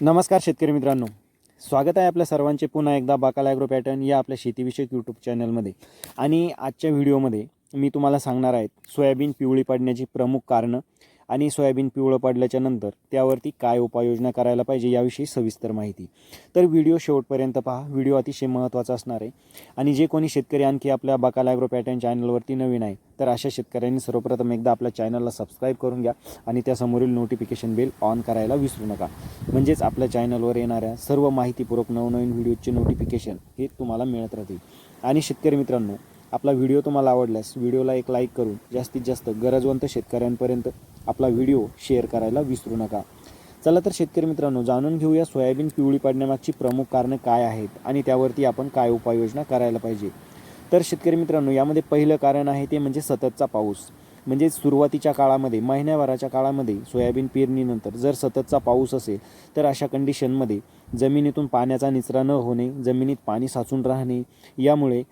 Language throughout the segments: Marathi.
नमस्कार शेतकरी मित्रांनो. स्वागत आहे आपल्या सर्वांचे पुन्हा एकदा बाकाला ॲग्रो पॅटर्न या आपल्या शेतीविषयक यूट्यूब चॅनलमध्ये आणि आजच्या व्हिडिओमध्ये मी तुम्हाला सांगणार आहे सोयाबीन पिवळी पडण्याची प्रमुख कारणं आणि सोयाबीन पिवळं पडल्याच्या नंतर त्यावरती काय उपाययोजना करायला पाहिजे याविषयी सविस्तर माहिती. तर व्हिडिओ शेवटपर्यंत पहा. व्हिडिओ अतिशय महत्त्वाचा असणार आहे. आणि जे कोणी शेतकरी आणखी आपल्या बकाला ॲग्रो पॅटर्न चॅनलवरती नवीन आहे तर अशा शेतकऱ्यांनी सर्वप्रथम एकदा आपल्या चॅनलला सबस्क्राईब करून घ्या आणि त्यासमोरील नोटिफिकेशन बेल ऑन करायला विसरू नका. म्हणजेच आपल्या चॅनलवर येणाऱ्या सर्व माहितीपूर्वक नवनवीन व्हिडिओचे नोटिफिकेशन हे तुम्हाला मिळत राहतील. आणि शेतकरी मित्रांनो आपला व्हिडिओ तुम्हाला आवडल्यास व्हिडिओला एक लाईक करून जास्तीत जास्त गरजवंत शेतकऱ्यांपर्यंत आपला व्हिडिओ शेअर करायला विसरू नका. चला तर शेतकरी मित्रांनो जाणून घेऊया सोयाबीन पिवळी पडण्यामागची प्रमुख कारणं काय आहेत आणि त्यावरती आपण काय उपाययोजना करायला पाहिजे. तर शेतकरी मित्रांनो यामध्ये पहिलं कारण आहे ते म्हणजे सततचा पाऊस. म्हणजे सुरुवातीच्या काळामध्ये महिन्याभराच्या काळामध्ये सोयाबीन पेरणीनंतर जर सततचा पाऊस असेल तर अशा कंडिशनमध्ये जमिनीतून पाण्याचा निचरा न होणे जमिनीत पाणी साचून राहणे यामुळे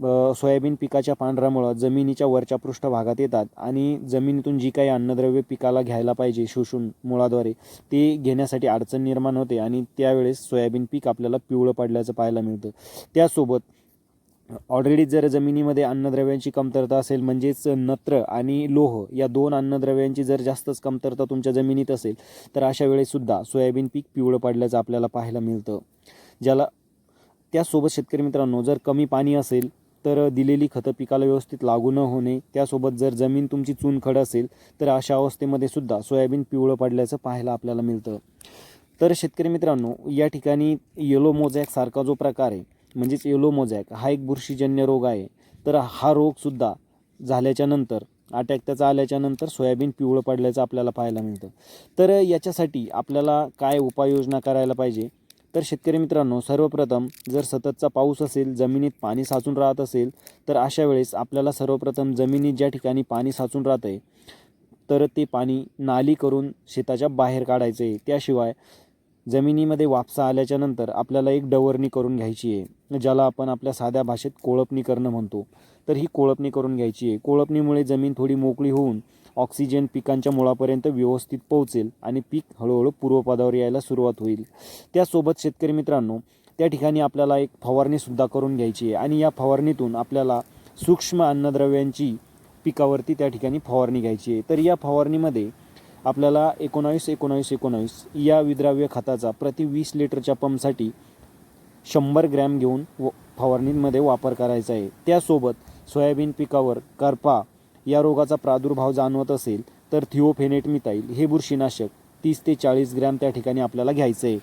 सोयाबीन पिकाच्या पांढऱ्यामुळं जमिनीच्या वरच्या पृष्ठभागात येतात आणि जमिनीतून जी काही अन्नद्रव्य पिकाला घ्यायला पाहिजे शोषून मुळाद्वारे ते घेण्यासाठी अडचण निर्माण होते आणि त्यावेळेस सोयाबीन पीक आपल्याला पिवळं पडल्याचं पाहायला मिळतं. त्यासोबत ऑलरेडी जर जमिनीमध्ये अन्नद्रव्यांची कमतरता असेल म्हणजेच नत्र आणि लोह या दोन अन्नद्रव्यांची जर जास्तच कमतरता तुमच्या जमिनीत असेल तर अशा वेळेससुद्धा सोयाबीन पीक पिवळं पडल्याचं आपल्याला पाहायला मिळतं. ज्याला त्यासोबत शेतकरी मित्रांनो जर कमी पाणी असेल तर दिलेली खतं पिकाला व्यवस्थित लागू न होणे त्यासोबत जर जमीन तुमची चुनखड असेल तर अशा अवस्थेमध्ये सुद्धा सोयाबीन पिवळं पडल्याचं पाहायला आपल्याला मिळतं. तर शेतकरी मित्रांनो या ठिकाणी येलो मोझॅकसारखा जो प्रकार आहे म्हणजेच येलो मोझॅक हा एक बुरशीजन्य रोग आहे. तर हा रोगसुद्धा झाल्याच्यानंतर अटॅक त्याचा आल्याच्यानंतर सोयाबीन पिवळं पडल्याचं आपल्याला पाहायला मिळतं. तर याच्यासाठी आपल्याला काय उपाययोजना करायला पाहिजे? तर शेतकरी मित्रांनो सर्वप्रथम जर सततचा पाऊस असेल जमिनीत पाणी साचून राहत असेल तर अशा वेळेस आपल्याला सर्वप्रथम जमिनीत ज्या ठिकाणी पाणी साचून राहतं आहे तर ते पाणी नाली करून शेताच्या बाहेर काढायचं आहे त्याशिवाय जमिनीमध्ये वापसा आल्याच्यानंतर आपल्याला एक डवरणी करून घ्यायची आहे ज्याला आपण आपल्या साध्या भाषेत कोळपणी करणं म्हणतो. तर ही कोळपणी करून घ्यायची आहे. कोळपणीमुळे जमीन थोडी मोकळी होऊन ऑक्सिजन पिकांच्या मुळापर्यंत व्यवस्थित पोहोचेल आणि पीक हळूहळू पूर्वपदावर यायला सुरुवात होईल. त्यासोबत शेतकरी मित्रांनो त्या ठिकाणी आपल्याला एक फवारणीसुद्धा करून घ्यायची आहे आणि या फवारणीतून आपल्याला सूक्ष्म अन्नद्रव्यांची पिकावरती त्या ठिकाणी फवारणी घ्यायची आहे. तर या फवारणीमध्ये आपल्याला एकोणावीस एकोणावीस एकोणावीस या विद्राव्य खताचा प्रति वीस लिटरच्या पंपसाठी शंभर ग्रॅम घेऊन व फवारणीमध्ये वापर करायचा आहे. त्यासोबत सोयाबीन पिकावर करपा या रोगाचा प्रादुर्भाव जाणवत असेल तर थिओफेनेट मिताईल हे बुरशीनाशक तीस ते चाळीस ग्रॅम त्या ठिकाणी आपल्याला घ्यायचं आहे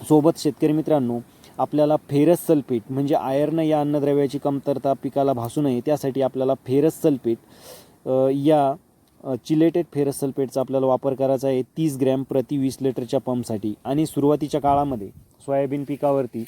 सोबत शेतकरी मित्रांनो आपल्याला फेरस सल्फेट म्हणजे आयर्न या अन्नद्रव्याची कमतरता पिकाला भासू नये त्यासाठी आपल्याला फेरस सल्फेट या चिलेटेड फेरस सल्फेटचा आपल्याला वापर करायचा आहे तीस ग्रॅम प्रति वीस लिटरच्या पंपसाठी. आणि सुरुवातीच्या काळामध्ये सोयाबीन पिकावरती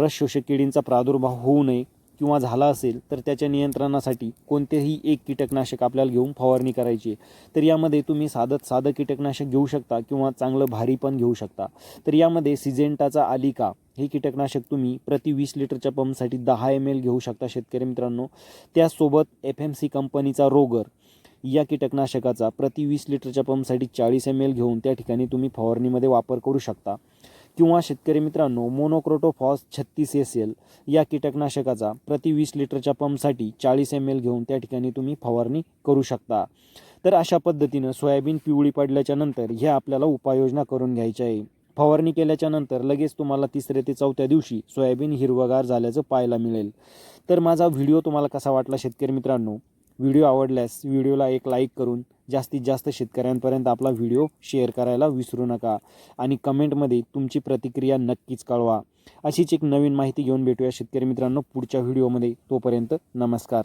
रस शोषक किडींचा प्रादुर्भाव होऊ नये किंवा झाला असेल तर त्याच्या नियंत्रणासाठी कोणतेही एक कीटकनाशक आपल्याला घेऊन फवारणी करायची आहे. तर यामध्ये तुम्ही साधं साधं कीटकनाशक घेऊ शकता किंवा चांगलं भारी पण घेऊ शकता. तर यामध्ये सिजेंटाचा आलिका हे कीटकनाशक तुम्ही प्रति वीस लिटरच्या पंपसाठी दहा एम एल घेऊ शकता शेतकरी मित्रांनो. त्यासोबत एफ एम सी कंपनीचा रोगर या कीटकनाशकाचा प्रति वीस लिटरच्या पंपसाठी चाळीस एम एल घेऊन त्या ठिकाणी तुम्ही फवारणीमध्ये वापर करू शकता. किंवा शेतकरी मित्रांनो मोनोक्रोटोफॉस छत्तीस एस एल या कीटकनाशकाचा प्रति वीस लिटरच्या पंपसाठी चाळीस एम एल घेऊन त्या ठिकाणी तुम्ही फवारणी करू शकता. तर अशा पद्धतीनं सोयाबीन पिवळी पडल्याच्या नंतर ह्या आपल्याला उपाययोजना करून घ्यायच्या आहे. फवारणी केल्याच्यानंतर लगेच तुम्हाला तिसऱ्या ते चौथ्या दिवशी सोयाबीन हिरवगार झाल्याचं पाहायला मिळेल. तर माझा व्हिडिओ तुम्हाला कसा वाटला शेतकरी मित्रांनो? व्हिडिओ आवडल्यास व्हिडिओला एक लाईक करून जास्तीत जास्त शेतकऱ्यांपर्यंत आपला व्हिडिओ शेअर करायला विसरू नका आणि कमेंटमध्ये तुमची प्रतिक्रिया नक्कीच कळवा. अशीच एक नवीन माहिती घेऊन भेटूया शेतकरी मित्रांनो पुढच्या व्हिडिओमध्ये. तोपर्यंत नमस्कार.